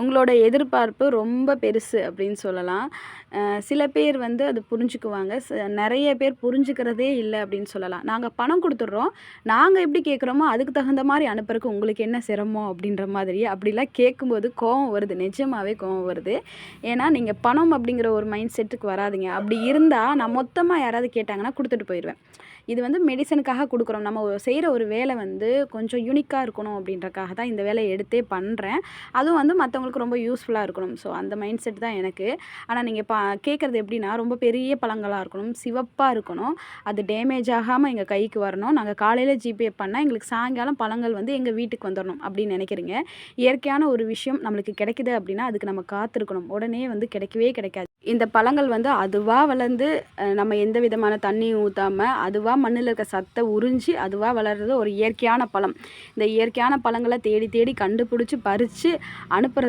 உங்களோட எதிர்பார்ப்பு ரொம்ப பெருசு அப்படின்னு சொல்லலாம். சில பேர் வந்து அது புரிஞ்சுக்குவாங்க. நிறைய பேர் புரிஞ்சுக்கிறதே இல்லை அப்படின்னு சொல்லலாம். நாங்கள் பணம் கொடுத்துட்றோம். நாங்கள் எப்படி கேட்குறோமோ அதுக்கு தகுந்த மாதிரி அனுப்புறதுக்கு உங்களுக்கு என்ன சிரமம் அப்படின்ற மாதிரி அப்படிலாம் கேட்கும்போது கோவம் வருது. நிஜமாகவே கோவம் வருது. ஏன்னா நீங்கள் பணம் அப்படிங்கிற ஒரு மைண்ட் செட்டுக்கு வராதிங்க. அப்படி இருந்தால் நான் மொத்தமாக யாராவது கேட்டாங்கன்னா கொடுத்துட்டு போயிடுவேன். இது வந்து மெடிசனுக்காக கொடுக்குறோம். நம்ம செய்கிற ஒரு வேலை வந்து கொஞ்சம் யூனிக்காக இருக்கணும் அப்படின்றக்காக தான் இந்த வேலையை எடுத்தே பண்ணுறேன். அதுவும் வந்து மற்றவங்களுக்கு ரொம்ப யூஸ்ஃபுல்லாக இருக்கணும். ஸோ அந்த மைண்ட் செட் தான் எனக்கு. ஆனால் நீங்கள் பா கேட்குறது எப்படின்னா ரொம்ப பெரிய பழங்களாக இருக்கணும். சிவப்பாக இருக்கணும். அது டேமேஜ் ஆகாமல் எங்கள் கைக்கு வரணும். நாங்கள் காலையில் ஜிபே பண்ணால் எங்களுக்கு சாயங்காலம் பழங்கள் வந்து எங்கள் வீட்டுக்கு வந்துடணும் அப்படின்னு நினைக்கிறீங்க. இயற்கையான ஒரு விஷயம் நம்மளுக்கு கிடைக்குது அப்படின்னா அதுக்கு நம்ம காத்திருக்கணும். உடனே வந்து கிடைக்கவே கிடைக்காது. இந்த பழங்கள் வந்து அதுவாக வளர்ந்து நம்ம எந்த விதமான தண்ணியும் ஊற்றாமல் அதுவாக மண்ணில் இருக்க சத்தை உறிஞ்சி அதுவாக வளர்கிறது ஒரு இயற்கையான பழம். இந்த இயற்கையான பழங்களை தேடி தேடி கண்டுபிடிச்சி பறித்து அனுப்புகிறது